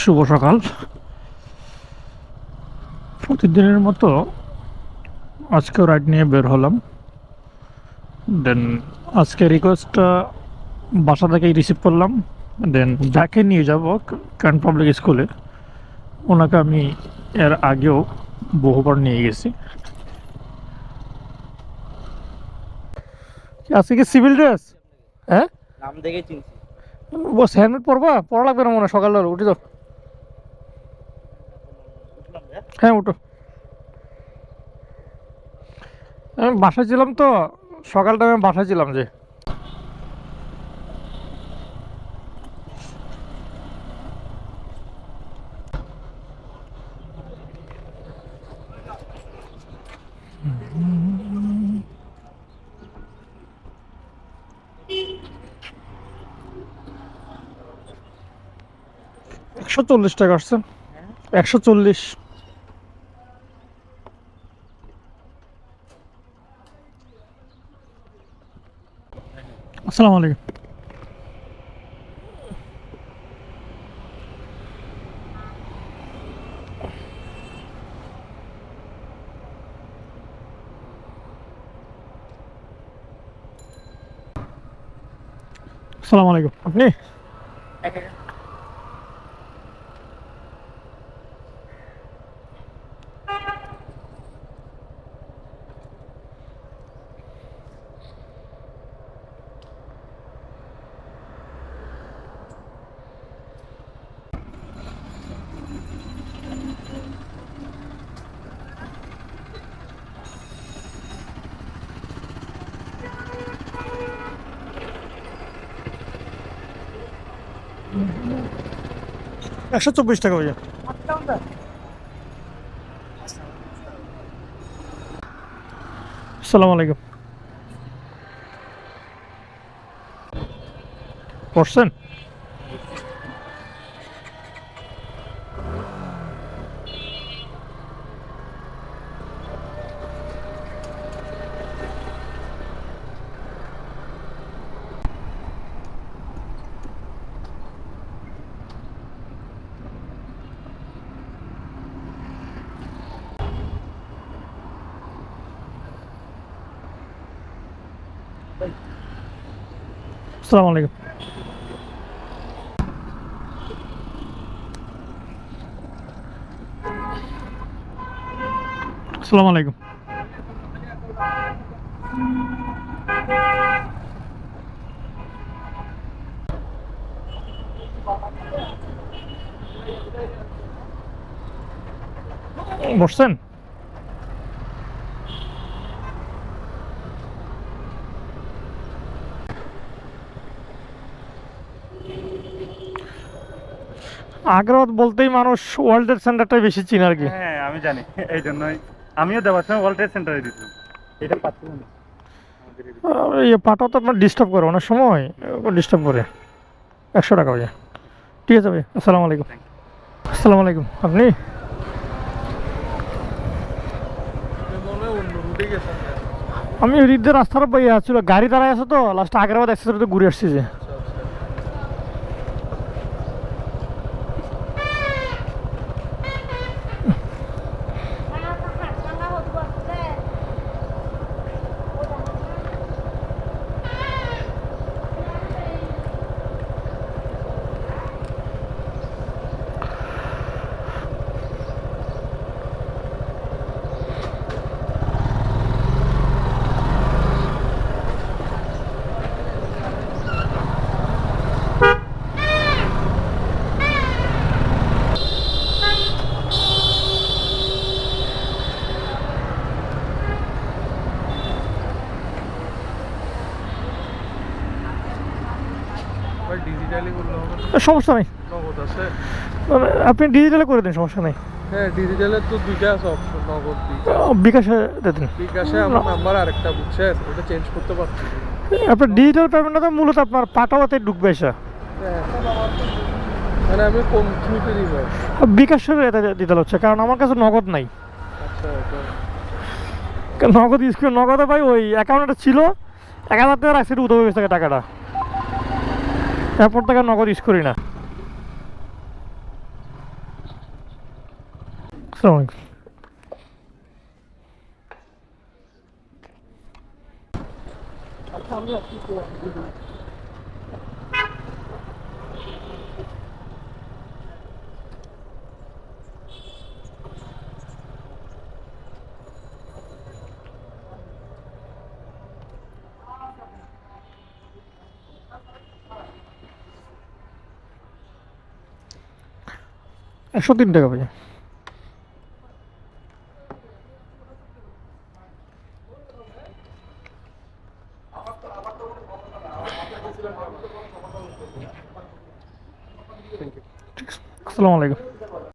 শুভ সকাল। প্রতিদিনের মতো আজকেও রাইড নিয়ে বের হলাম। দেন আজকে রিকোয়েস্টটা বাসা থেকেই রিসিভ করলাম। দেন যাকে নিয়ে যাব কারণ পাবলিক স্কুলে ওনাকে আমি এর আগেও বহুবার নিয়ে গেছি। আজকে কি সিভিল ড্রেস হ্যাঁ? নাম দেখে চিনছি। বস হেলমেট পরবা? পড়া লাগবে না মনে হয় সকালবেলা উঠে যাও। হ্যাঁ উঠো। আমি বাসায় ছিলাম তো সকালটা আমি বাসায় ছিলাম যে। একশো চল্লিশ টাকা আসছে। একশো চল্লিশ। আসসালামু আলাইকুম। আসসালামু আলাইকুম। আপনি? একশো চব্বিশ টাকা ভাইয়া। আসসালামু আলাইকুম। পড়ছেন আসসালামু আলাইকুম। আসসালামু আলাইকুম। বসছেন? আগ্রহ বলতেই মানুষ ওয়ার্ল্ড ট্রেড সেন্টারটাই বেশি চিনে আর কি। হ্যাঁ আমি জানি এই জন্যই। আমিও দেওয়ার সময় ওয়ার্ল্ড ট্রেড সেন্টারে দিতাম। এটা পাচ্ছি না ইয়ে পাঠাও তো আপনার ডিস্টার্ব করে অনেক সময় ডিস্টার্ব করে। একশো টাকা ভাইয়া ঠিক আছে ভাই আসসালামু আলাইকুম। আসসালামু আলাইকুম আপনি? আমি হৃদের রাস্তার বই ছিল গাড়ি দাঁড়ায় আছে তো লাস্ট আগ্রাবাদ এক্সেসরিতে ঘুরে আসছি যে। ডিজিটালি? সমস্যা নেই। নগদ আছে। মানে আপনি ডিজিটালে করে দিন সমস্যা নেই। হ্যাঁ ডিজিটালের তো দুইটা আছে অপশন নগদ বিকাশে দিন। বিকাশে আমার নাম্বার আরেকটা বুঝছেন? ওটা চেঞ্জ করতে পারছি। আপনার ডিজিটাল পেমেন্টটা তো মূলত আপনার পাঠাওয়াতে ঢুকবে এসে। হ্যাঁ। মানে আমি কোন থ্রুতে দিব। বিকাশের এটা দিতে হচ্ছে কারণ আমার কাছে নগদ নাই। আচ্ছা নগদ ইউজ করে নগদে ভাই ওই অ্যাকাউন্টটা ছিল এক হাজার টাকা রাখছি উঠে গেছে টাকাটা। এরপর থেকে নগদ ইউজ করি না। আচ্ছা আমরা একশো তিন টাকা ভাইয়া। আসসালামু আলাইকুম।